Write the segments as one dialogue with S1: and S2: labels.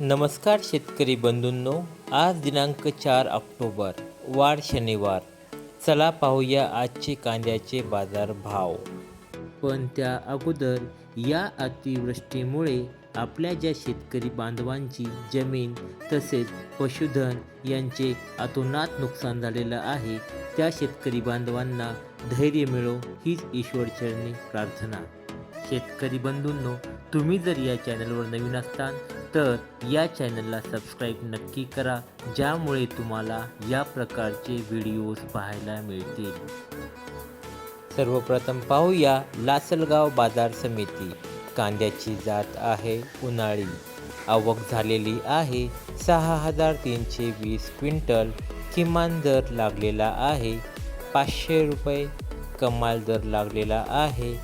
S1: नमस्कार शेतकरी बंधूंनो आज दिनांक चार ऑक्टोबर वार शनिवार. चला पाहूया आजचे कांद्याचे बाजार भाव पण त्या अगोदर या अतिवृष्टीमुळे आपल्या ज्या शेतकरी बांधवांची जमीन तसेच पशुधन यांचे अतोनात नुकसान झालेलं आहे त्या शेतकरी बांधवांना धैर्य मिळो हीच ईश्वरचरणी प्रार्थना. शेतकरी बंधूंनो तुम्ही जर या चॅनलवर नवीन असताल तर या चॅनलला सबस्क्राईब नक्की करा ज्यामुळे तुम्हाला या प्रकारचे व्हिडिओज पाहायला मिळतील. सर्वप्रथम पाहूया लासलगाव बाजार समिती. कांद्याची जात आहे उन्हाळी. आवक झालेली आहे सहा हजार तीनशे वीस क्विंटल. किमान दर लागलेला आहे पाचशे रुपये. कमाल दर लागलेला आहे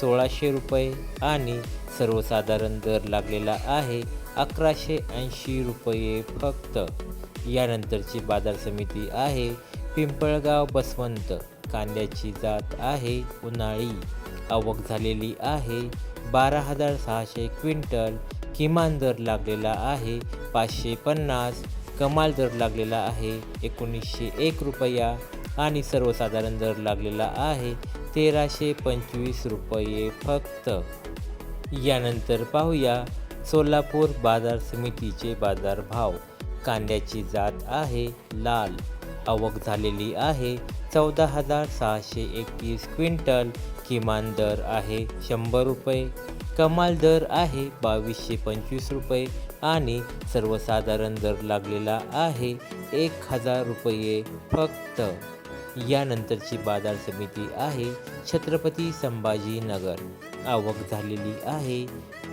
S1: सोळाशे रुपये आणि सर्वसाधारण दर लागलेला आहे. अकराशे ऐंशी रुपये फक्त. यानंतरची बाजार समिती आहे. पिंपळगाव बसवंत. कांद्याची जात आहे. उन्हाळी. आवक झालेली आहे. बारा हजार सहाशे क्विंटल. किमान दर लागलेला आहे. पाचशे पन्नास. कमाल दर लागलेला आहे. एकोणीसशे एक रुपया. आणि सर्वसाधारण दर लागलेला आहे. तेराशे पंचवीस रुपये फक्त. यानंतर पाहूया सोलापूर बाजार समितीचे बाजारभाव. कांद्याची जात आहे लाल. आवक झालेली आहे चौदा हजार सहाशे एकतीस क्विंटल. किमान दर आहे शंभर रुपये. कमाल दर आहे बावीसशे पंचवीस रुपये. आणि सर्वसाधारण दर लागलेला आहे एक हजार रुपये फक्त. यानंतरची बाजार समिती आहे छत्रपती संभाजीनगर. आवक झालेली आहे.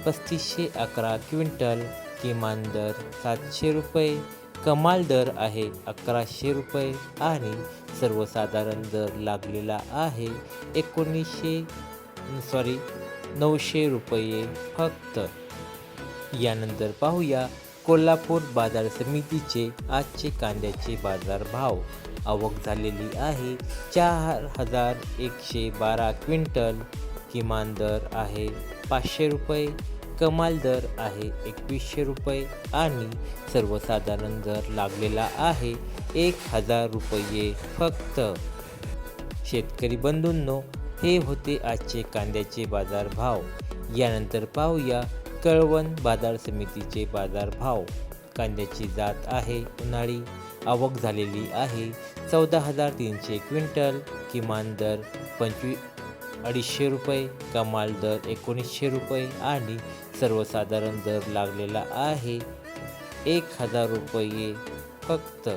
S1: पस्तीसशे अकरा क्विंटल किमान दर सातशे रुपये. कमाल दर आहे अकराशे रुपये आणि सर्वसाधारण दर लागलेला आहे एकोणीसशे सॉरी नऊशे रुपये फक्त. यानंतर पाहूया कोल्हापूर बाजार समितीचे आजचे कांद्याचे बाजार भाव. आवक झालेली आहे चार हजार एकशे बारा क्विंटल किमान दर आहे पाचशे रुपये कमाल दर आहे एकवीसशे रुपये आणि सर्वसाधारण दर लागलेला आहे एक हजार रुपये फक्त. शेतकरी बंधूंनो हे होते आजचे कांद्याचे बाजार भाव यानंतर पाहूया कळवण बाजार समितीचे बाजार भाव कांद्याची जात आहे उन्हाळी आवक झालेली आहे चौदा हजार तीनशे क्विंटल किमान दर पंचवीस अडीचशे रुपये कमाल दर एकोणीसशे रुपये आणि सर्वसाधारण दर लागलेला आहे एक हजार रुपये फक्त.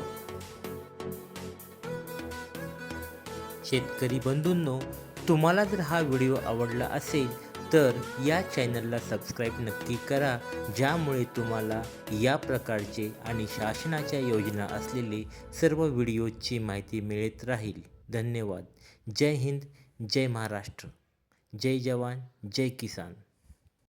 S1: शेतकरी बंधूंनो तुम्हाला जर हा व्हिडिओ आवडला असेल तर या चॅनलला सबस्क्राईब नक्की करा ज्यामुळे तुम्हाला या प्रकारचे आणि शासनाच्या योजना असलेले सर्व व्हिडिओची माहिती मिळत राहील. धन्यवाद. जय हिंद. जय महाराष्ट्र जय जवान जय किसान.